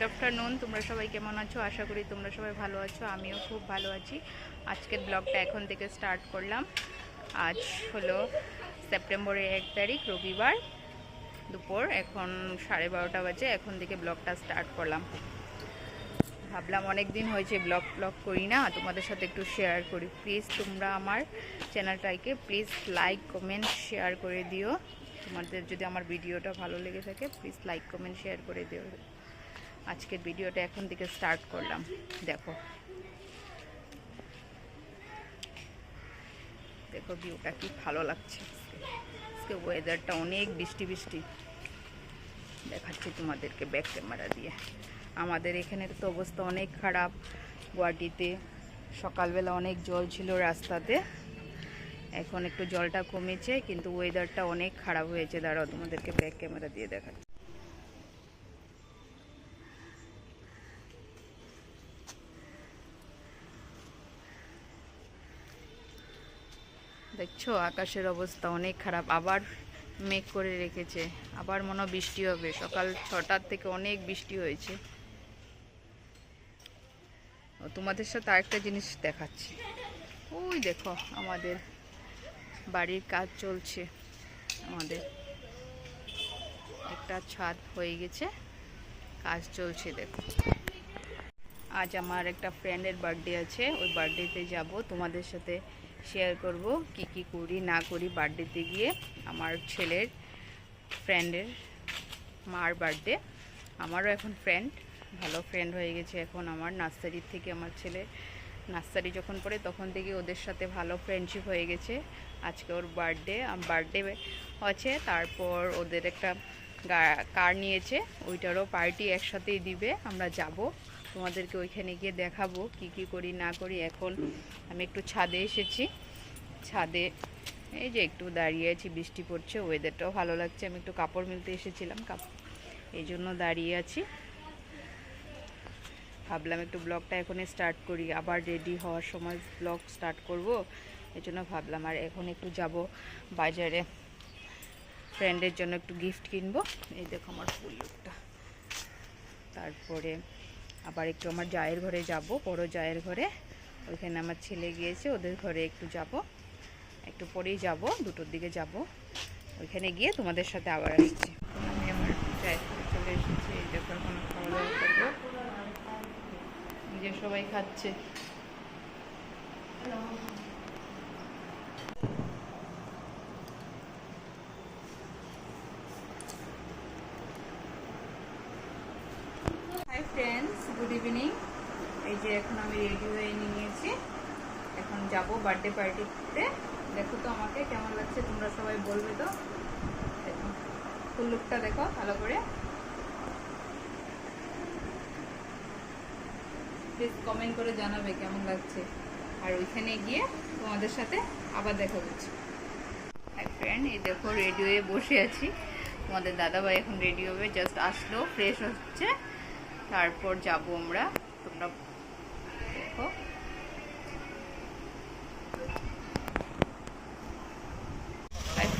Good afternoon তোমরা সবাই কেমন আছো? আশা করি তোমরা সবাই ভালো আছো, আমিও খুব ভালো আছি। আজকের ব্লগটা এখন থেকে স্টার্ট করলাম। আজ হলো সেপ্টেম্বরের এক তারিখ, রবিবার দুপুর, এখন সাড়ে বারোটা বাজে, এখন থেকে ব্লগটা স্টার্ট করলাম। ভাবলাম অনেক দিন হয়েছে ব্লগ ব্লগ করি না, তোমাদের সাথে একটু শেয়ার করি। প্লিজ তোমরা আমার চ্যানেলটাকে প্লিজ লাইক কমেন্ট শেয়ার করে দিও। তোমাদের যদি আমার ভিডিওটা ভালো লেগে থাকে প্লিজ লাইক কমেন্ট শেয়ার করে দিও। আজকের ভিডিওটা এখন থেকে স্টার্ট করলাম। দেখো। দেখো ভিউটা কি ভালো লাগছে আজকে। ওয়েদারটা অনেক বৃষ্টি বৃষ্টি। দেখাচ্ছি তোমাদেরকে ব্যাক ক্যামেরা দিয়ে। আমাদের এখানে তো অবস্থা অনেক খারাপ। গুয়াহাটিতে সকালবেলা অনেক জল ছিল রাস্তাতে। এখন একটু জলটা কমেছে, কিন্তু ওয়েদারটা অনেক খারাপ হয়েছে। দাঁড়াও তোমাদেরকে ব্যাক ক্যামেরা দিয়ে দেখাচ্ছি। দেখছ? আকাশের অবস্থা অনেক খারাপ। আবার মেঘ করে রেখেছে। আবার মনে বৃষ্টি হবে। সকাল ছটার থেকে অনেক বৃষ্টি হয়েছে। তোমাদের সাথে আরেকটা জিনিস দেখাচ্ছি। ওই দেখো, আমাদের বাড়ির কাজ চলছে। আমাদের একটা ছাদ হয়ে গেছে। কাজ চলছে, দেখো। আজ আমার একটা ফ্রেন্ডের বার্থডে আছে। ওই বার্থডেতে যাব। তোমাদের সাথে শেয়ার করব কি কি করি, না করি বার্থডেতে গিয়ে আমার ছেলের ফ্রেন্ডের মার বার্থডে আমারও এখন ফ্রেন্ড ভালো ফ্রেন্ড হয়ে গেছে এখন আমার নার্সারির থেকে আমার ছেলে। নার্সারি যখন পড়ে তখন থেকে ওদের সাথে ভালো ফ্রেন্ডশিপ হয়ে গেছে। আজকে ওর বার্থডে বার্থডে আছে তারপর ওদের একটা কার নিয়েছে, ওইটারও পার্টি একসাথেই দিবে, আমরা যাব। তোমাদেরকে ওইখানে গিয়ে দেখাবো কি কি করি না করি। এখন আমি একটু ছাদে এসেছি। ছাদে এই যে একটু দাঁড়িয়ে আছি, বৃষ্টি পড়ছে ওয়েদারটাও ভালো লাগছে। আমি একটু কাপড় মিলতে এসেছিলাম কাপড় এই জন্য দাঁড়িয়ে আছি। ভাবলাম একটু ব্লগটা এখনই স্টার্ট করি। আবার রেডি হওয়ার সময় ব্লগ স্টার্ট করব। এই জন্য ভাবলাম আর এখন একটু যাব বাজারে। ফ্রেন্ডের জন্য একটু গিফট কিনবো। এই দেখো আমার ফুল লুকটা তারপরে আবার একটু আমার জায়ের ঘরে যাব, বড় জায়ের ঘরে। ওইখানে আমার ছেলে গিয়েছে, ওদের ঘরে একটু যাব। একটু পরেই যাব, দুটোর দিকে যাব। ওইখানে গিয়ে তোমাদের সাথে আবার আসছি। আমি আমার জায়ের ঘরে চলে এসেছি, এই দেখো খাওয়া দাওয়া করব। যে সবাই খাচ্ছে হাই ফ্রেন্ডস গুড ইভিনিং এই যে এখন আমি রেডি হয়ে নিয়েছি। এখন যাব বার্থডে পার্টিতে দেখো তো আমাকে কেমন লাগছে, তোমরা সবাই বলবে তো। ফুল লুকটা দেখো ভালো করে। প্লিজ কমেন্ট করে জানাবে কেমন লাগছে। আর ওইখানে গিয়ে তোমাদের সাথে আবার দেখা হচ্ছে। ফ্রেন্ড এই দেখো রেডি হয়ে বসে আছি। তোমাদের দাদাভাই এখন রেডি হবে জাস্ট আসলো ফ্রেশ হচ্ছে। তারপর যাব আমরা। তোমরা দেখো।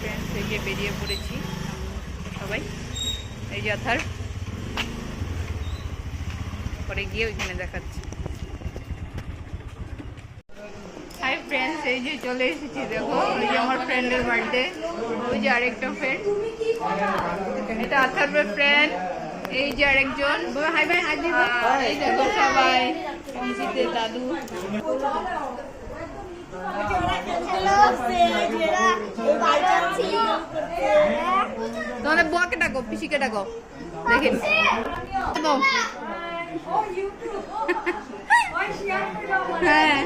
ফ্রেন্ডস এই যে বেরিয়ে পড়েছি সবাই। এই যে আথার পরে গিয়ে ওইখানে দেখাচ্ছি। হাই ফ্রেন্ডস এই যে চলে এসেছি দেখো। ওই যে আমার ফ্রেন্ডের বার্থডে ওই যে আরেকটা ফ্রেন্ড এটা আথার্বের ফ্রেন্ড এই যে আরেকজন। হাই ভাই হাই এই দেখো সবাই। পঞ্চিতের দাদু তোমাদের বুয়াকে ডাকো পিসিকে ডাকো দেখেন হ্যাঁ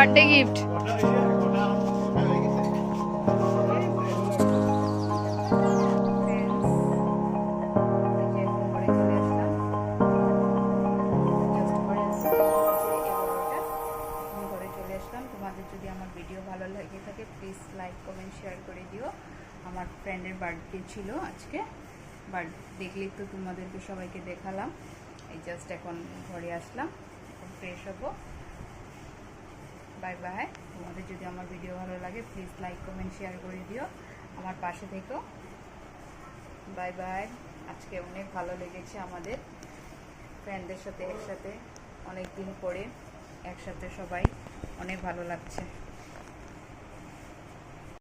বার্থডে গিফট তোমাদের যদি আমার ভিডিও ভালো থাকে প্লিজ লাইক শেয়ার করে দিও আমার ফ্রেন্ডের বার্থডে ছিল আজকে বাট দেখলেই তো তোমাদেরকে সবাইকে দেখালাম এই জাস্ট এখন ঘরে আসলাম এখন ফ্রেশ হব বাই বাই। তোমাদের যদি আমার ভিডিও ভালো লাগে প্লিজ লাইক কমেন্ট শেয়ার করে দিও। আমার পাশে থেকেও বাই বাই। আজকে অনেক ভালো লেগেছে আমাদের ফ্রেন্ডদের সাথে একসাথে অনেক দিন পরে একসাথে সবাই, অনেক ভালো লাগছে।